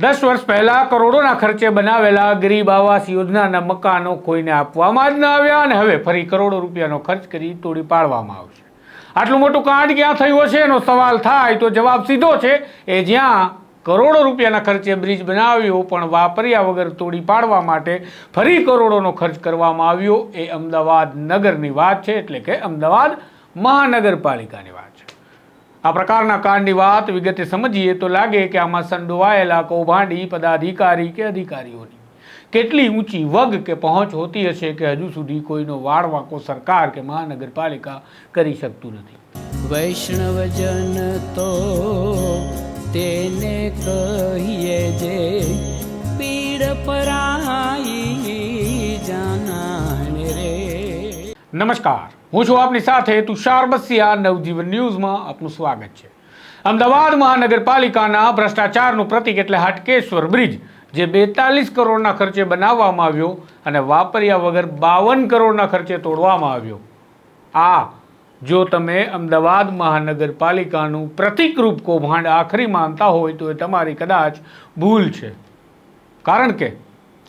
દસ વર્ષ પહેલા કરોડોના ખર્ચે બનાવેલા ગરીબ આવાસ યોજનાના મકાનો કોઈને આપવામાં જ ન આવ્યા અને હવે ફરી કરોડો રૂપિયાનો ખર્ચ કરી તોડી પાડવામાં આવશે. આટલું મોટું કાંડ ક્યાં થયું હશે? એનો સવાલ થાય તો જવાબ સીધો છે, એ જ્યાં કરોડો રૂપિયાના ખર્ચે બ્રિજ બનાવ્યો પણ વાપર્યા વગર તોડી પાડવા માટે ફરી કરોડોનો ખર્ચ કરવામાં આવ્યો, એ અમદાવાદ નગરની વાત છે, એટલે કે અમદાવાદ મહાનગરપાલિકાની વાત આ પ્રકારના કાંડની વાત વિગતે સમજીએ તો લાગે કે આમાં સંડોવાયેલા કૌભાંડી પદાધિકારી કે અધિકારીઓની કેટલી ઊંચી વગ કે પહોંચ હોતી હશે કે હજુ સુધી કોઈનો વાળ વાંકો સરકાર કે મહાનગરપાલિકા કરી શકતું નથી. વૈષ્ણવજન તો તેને કહીએ જે પીડ પરાઈ જાના રે. નમસ્કાર. હું છું આપની સાથે તુષાર બસિયા, નવજીવન ન્યૂઝમાં આપનું સ્વાગત છે. અમદાવાદ મહાનગરપાલિકાના ભ્રષ્ટાચારનું પ્રતિક એટલે હાટકેશ્વર બ્રિજ, જે બેતાલીસ કરોડના ખર્ચે બનાવવામાં આવ્યો અને વાપર્યા વગર બાવન કરોડના ખર્ચે તોડવામાં આવ્યો. આ, જો તમે અમદાવાદ મહાનગરપાલિકાનું પ્રતિકરૂપ કૌભાંડ આખરી માનતા હોય તો એ તમારી કદાચ ભૂલ છે. કારણ કે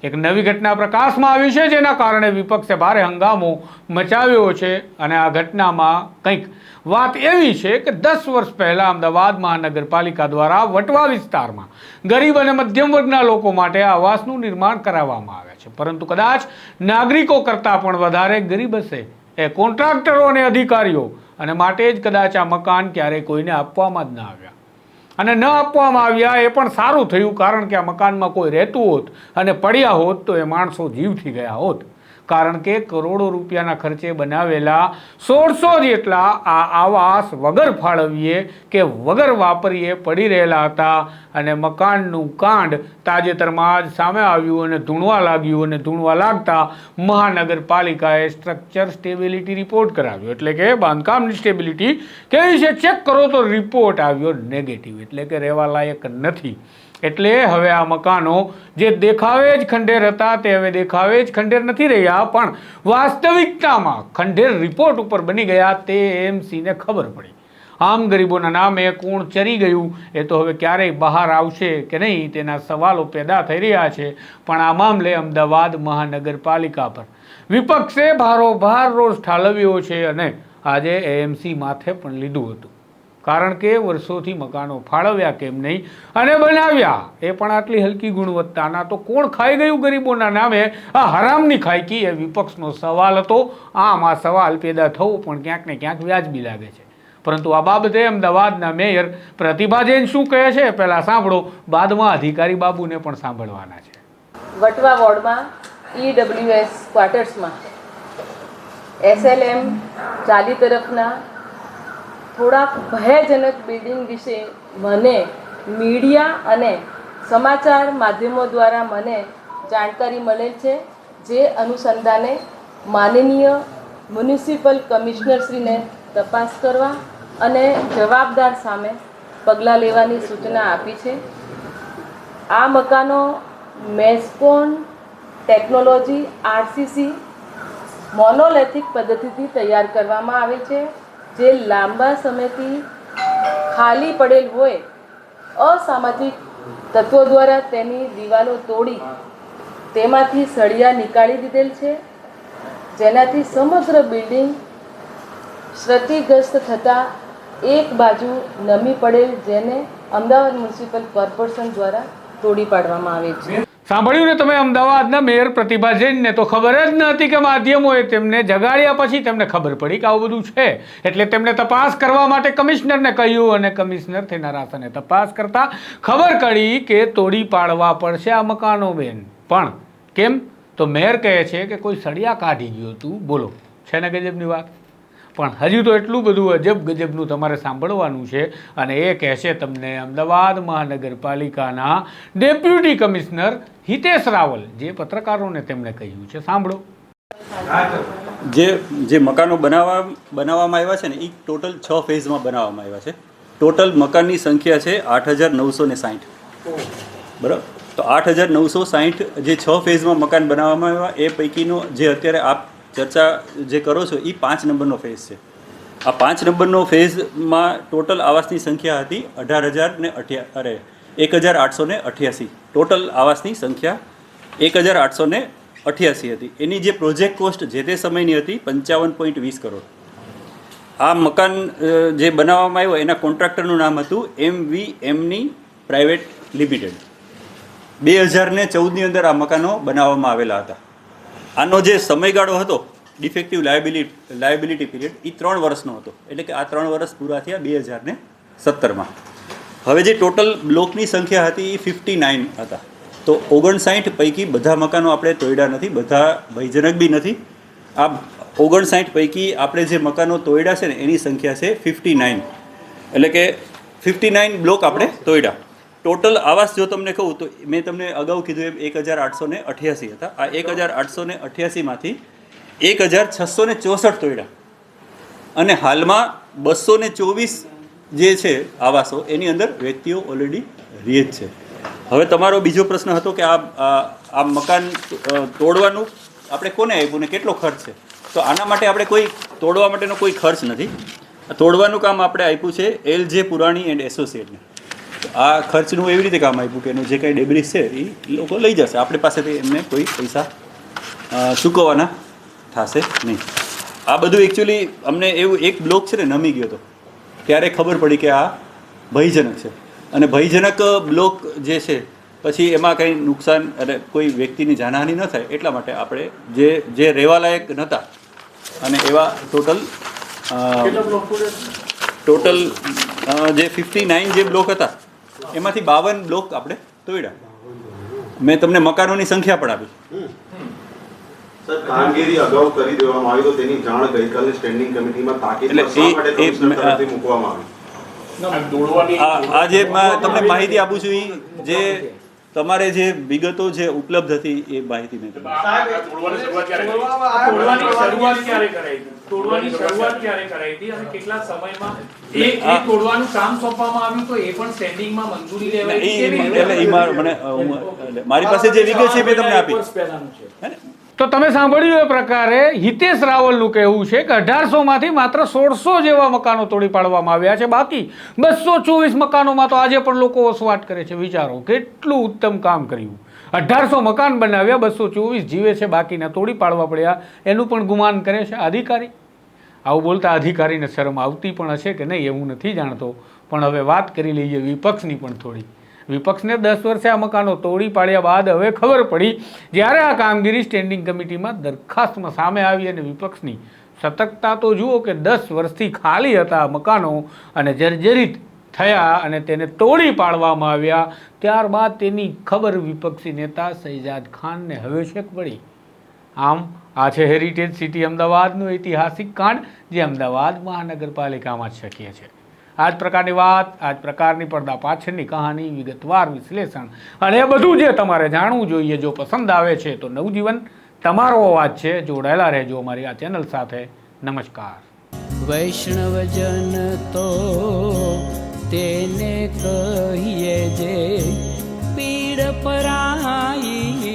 એક નવી ઘટના પ્રકાશમાં આવી છે, જેના કારણે વિપક્ષે ભારે હંગામો મચાવ્યો છે. અને આ ઘટનામાં કંઈક વાત એવી છે કે દસ વર્ષ પહેલાં અમદાવાદ મહાનગરપાલિકા દ્વારા વટવા વિસ્તારમાં ગરીબ અને મધ્યમ વર્ગના લોકો માટે આવાસનું નિર્માણ કરાવવામાં આવે છે. પરંતુ કદાચ નાગરિકો કરતાં પણ વધારે ગરીબ હશે. એ કોન્ટ્રાક્ટરો અને અધિકારીઓ અને માટે જ કદાચ આ મકાન ક્યારેય કોઈને આપવામાં જ ન આવ્યા. અને ન આપવામાં આવ્યા એ પણ સારું થયું, કારણ કે આ મકાનમાં કોઈ રહેતું હોત અને પડ્યા હોત તો એ માણસો જીવથી ગયા હોત. કારણ કે કરોડો રૂપિયાના ખર્ચે બનાવેલા સોળસો જેટલા આ આવાસ વગર ફાળવીએ કે વગર વાપરીએ પડી રહેલા હતા અને મકાનનું કાંડ તાજેતરમાં જ સામે આવ્યું અને ધૂણવા લાગ્યું અને ધૂણવા લાગતા મહાનગરપાલિકાએ સ્ટ્રક્ચર સ્ટેબિલિટી રિપોર્ટ કરાવ્યો. એટલે કે બાંધકામની સ્ટેબિલિટી કેવી છે ચેક કરો તો રિપોર્ટ આવ્યો નેગેટિવ એટલે કે રહેવા લાયક નથી. એટલે હવે આ મકાનો જે દેખાવે જ ખંડેર હતા તે હવે દેખાવે જ ખંડેર નથી રહ્યા, પણ વાસ્તવિકતામાં ખંડેર રિપોર્ટ ઉપર બની ગયા તે એમસીને ખબર પડી. આમ ગરીબોના નામે કોણ ચરી ગયું, એ તો હવે ક્યારેય બહાર આવશે કે નહીં તેના સવાલો પેદા થઈ રહ્યા છે, પણ આ મામલે અમદાવાદ મહાનગરપાલિકા પર. વિપક્ષે ભારોભાર રોષ ઠાલવ્યો છે અને આજે એએમસી માથે પણ લીધું હતું. કારણ કે વર્ષોથી મકાનો ફાળવ્યા કેમ નહીં અને બનાવ્યા? એ પણ આટલી હલકી ગુણવત્તાના. તો કોણ ખાઈ ગયું ગરીબોના નામે? આ હરામની ખાઈકી એ વિપક્ષનો સવાલ હતો. આમ આ સવાલ પેદા થવો પણ ક્યાંક ને ક્યાંક વ્યાજબી લાગે છે. પરંતુ આ બાબતે અમદાવાદના મેયર પ્રતિભા જૈન શું કહે છે? પહેલાં સાંભળો. બાદમાં અધિકારી બાબુને પણ સાંભળવાના છે. વટવા વોર્ડમાં ઈડબ્લ્યુએસ ક્વાર્ટર્સમાં એસએલએમ ચાલી તરફના થોડાક ભયજનક બિલ્ડિંગ વિશે મને મીડિયા અને સમાચાર માધ્યમો દ્વારા મને જાણકારી મળેલ છે, જે અનુસંધાને માનનીય મ્યુનિસિપલ કમિશનરશ્રીને તપાસ કરવા અને જવાબદાર સામે પગલાં લેવાની સૂચના આપી છે. આ મકાનો મેસ્કોન ટેકનોલોજી, આરસીસી, મોનોલેથિક પદ્ધતિથી તૈયાર કરવામાં આવે છે. જે લાંબા સમયથી ખાલી પડેલ હોય, અસામાજિક તત્વો દ્વારા તેની દિવાલો તોડી તેમાંથી સળિયા નીકાળી દીધેલ છે, જેનાથી સમગ્ર બિલ્ડિંગ ક્ષતિગ્રસ્ત થતાં એક બાજુ નમી પડેલ જેને અમદાવાદ મ્યુનિસિપલ કોર્પોરેશન દ્વારા તોડી પાડવામાં આવે છે. સાંભળ્યું ને તમે અમદાવાદના મેયર પ્રતિભા જૈનને, તો ખબર જ ન હતી કે માધ્યમોએ તેમને જગાડ્યા પછી તેમને ખબર પડી કે આવું બધું છે. એટલે તેમણે તપાસ કરવા માટે કમિશનરને કહ્યું અને કમિશનર તેના રાસને તપાસ કરતા ખબર કરી કે તોડી પાડવા પડશે આ મકાનો બેન. પણ કેમ? તો મેયર કહે છે કે કોઈ સળિયા કાઢી ગયું હતું. બોલો, છે ને ગજબની વાત? પણ હજુ તો એટલું બધું અજબ ગજબનું તમારે સાંભળવાનું છે અને એ કહેશે તમને અમદાવાદ મહાનગરપાલિકાના ડેપ્યુટી કમિશનર હિતેશ રાવલ, જે પત્રકારોને તેમણે કહ્યું છે. સાંભળો. જે જે મકાનો બનાવવા બનાવવામાં આવ્યા છે ને એ ટોટલ છ ફેઝમાં બનાવવામાં આવ્યા છે. ટોટલ મકાનની સંખ્યા છે આઠ હજાર નવસો ને સાઠ બરાબર? તો આઠ હજાર નવસો સાઠ જે છ ફેઝમાં મકાન બનાવવામાં આવ્યા, એ પૈકીનો જે અત્યારે આપ ચર્ચા જે કરો છો એ પાંચ નંબરનો ફેઝ છે. આ પાંચ નંબરનો ફેઝમાં ટોટલ આવાસની સંખ્યા હતી અઢાર હજાર ને અઠ્યા, અરે, એક હજાર આઠસો ને અઠ્યાસી. ટોટલ આવાસની સંખ્યા એક હજાર આઠસો ને અઠ્યાસી હતી. એની જે પ્રોજેક્ટ કોસ્ટ જે તે સમયની હતી પંચાવન પોઈન્ટ વીસ કરોડ. આ મકાન જે બનાવવામાં આવ્યો, એના કોન્ટ્રાક્ટરનું નામ હતું એમ વી એમની પ્રાઇવેટ લિમિટેડ. બે હજાર ને ચૌદની અંદર આ મકાનો બનાવવામાં આવેલા હતા. આનો જે સમયગાળો હતો ડિફેક્ટિવ લાયબિલિટી લાયબિલિટી પીરિયડ એ ત્રણ વર્ષનો હતો. એટલે કે આ ત્રણ વર્ષ પૂરા થયા બે હજાર ને સત્તરમાં. હવે જે ટોટલ બ્લોકની સંખ્યા હતી એ ફિફ્ટી નાઇન હતા. તો ઓગણસાઠ પૈકી બધા મકાનો આપણે તોડ્યા નથી, બધા ભયજનક બી નથી. આ ઓગણસાઠ પૈકી આપણે જે મકાનો તોડ્યા છે ને, એની સંખ્યા છે ફિફ્ટી નાઇન એટલે કે ફિફ્ટી નાઇન બ્લોક આપણે તોડ્યા ટોટલ આવાસ જો તમને કહું તો મેં તમને અગાઉ કીધું એમ એક હજાર આઠસો ને અઠ્યાસી હતા. આ એક હજાર આઠસો ને અઠ્યાસીમાંથી એક હજાર છસો ને ચોસઠ તોડ્યા. અને હાલમાં બસો ને ચોવીસ જે છે આવાસો એની અંદર વ્યક્તિઓ ઓલરેડી રહે જ છે. હવે તમારો બીજો પ્રશ્ન હતો કે આ આ- મકાન તોડવાનું આપણે કોને આપ્યું ને કેટલો ખર્ચ છે? તો આના માટે આપણે કોઈ તોડવા માટેનો કોઈ ખર્ચ નથી. તોડવાનું કામ આપણે આપ્યું છે એલ જે પુરાણી એન્ડ એસોસિએટને આ ખર્ચનું એવી રીતે કામ આપ્યું કે એનું જે કાંઈ ડેબ્રિસ છે એ લોકો લઈ જશે. આપણી પાસેથી એમને કોઈ પૈસા ચૂકવવાના થશે નહીં. આ બધું એકચ્યુઅલી અમને એવું એક બ્લોક છે ને નમી ગયો હતો. ત્યારે ખબર પડી કે આ ભયજનક છે. અને ભયજનક બ્લોક જે છે પછી એમાં કંઈ નુકસાન અને કોઈ વ્યક્તિની જાનહાનિ ન થાય એટલા માટે આપણે જે જે રહેવાલાયક નહોતા અને એવા ટોટલ ટોટલ જે ફિફ્ટી નાઇન જે બ્લોક હતા એમાંથી બાવન બ્લોક આપણે તોડ્યા મેં તમને મકાનોની સંખ્યા પણ આપી. સર કામગીરી અગાઉ કરી દેવામાં આવી તો તેની જાણ ગઈકાલે સ્ટેન્ડિંગ કમિટીમાં માટે તરફથી મૂકવામાં આવી. આ આ જે મ- તમને માહિતી આપું છું એ જે તમારે જે વિગતો જે ઉપલબ્ધ હતી એ માહિતી મેં તમને તોડવાની શરૂઆત ક્યારે કરાઈ હતી? તોડવાની શરૂઆત ક્યારે કરાઈ હતી અને કેટલા સમયમાં એ એ આ- તોડવાનું કામ સોંપવામાં આવ્યું એ પણ સ્ટેન્ડિંગમાં મંજૂરી લેવાઈ હતી? એ- કેવી એ- રીતે? એટલે એ માર- પાસે જે વિગત છે મેં તમને આપી. તો તમે સાંભળ્યું એ પ્રકારે હિતેશ રાવલનું કહેવું છે કે અઢારસોમાંથી માત્ર સોળસો જેવા મકાનો તોડી પાડવામાં આવ્યા છે. બાકી બસો ચોવીસ મકાનોમાં તો આજે પણ લોકો વસવાટ કરે છે. વિચારો, કેટલું ઉત્તમ કામ કર્યું. અઢારસો મકાન બનાવ્યા, બસો ચોવીસ જીવે છે, બાકીના તોડી પાડવા પડ્યા. એનું પણ ગુમાન કરે છે અધિકારી. આવું બોલતા અધિકારીને શરમ આવતી પણ હશે કે નહીં, એવું નથી જાણતો. પણ હવે વાત કરી લઈએ વિપક્ષની પણ થોડી. વિપક્ષને દસ વર્ષે આ મકાનો તોડી પાડ્યા બાદ હવે ખબર પડી, જ્યારે આ કામગીરી સ્ટેન્ડિંગ કમિટીમાં દરખાસ્તમાં સામે આવી અને વિપક્ષની સતર્કતા તો જુઓ કે દસ વર્ષથી ખાલી હતા મકાનો અને જર્જરિત થયા અને તેને તોડી પાડવામાં આવ્યા, ત્યારબાદ તેની ખબર વિપક્ષી નેતા સૈજાદ ખાનને હવે છેક પડી. આમ, આ છે હેરિટેજ સિટી અમદાવાદનું ઐતિહાસિક કાંડ, જે અમદાવાદ મહાનગરપાલિકામાં જ શક્ય છે. આ જ પ્રકારની વાત આ જ પ્રકારની પડદા પાછળની કહાની, વિગતવાર વિશ્લેષણ અને એ બધું જે તમારે જાણવું જોઈએ, જો પસંદ આવે છે, તો નવજીવન તમારો અવાજ છે, જોડાયેલા રહેજો અમારી આ ચેનલ સાથે. નમસ્કાર. વૈષ્ણવજન તો તેને કહીએ જે પીડ પરાઈ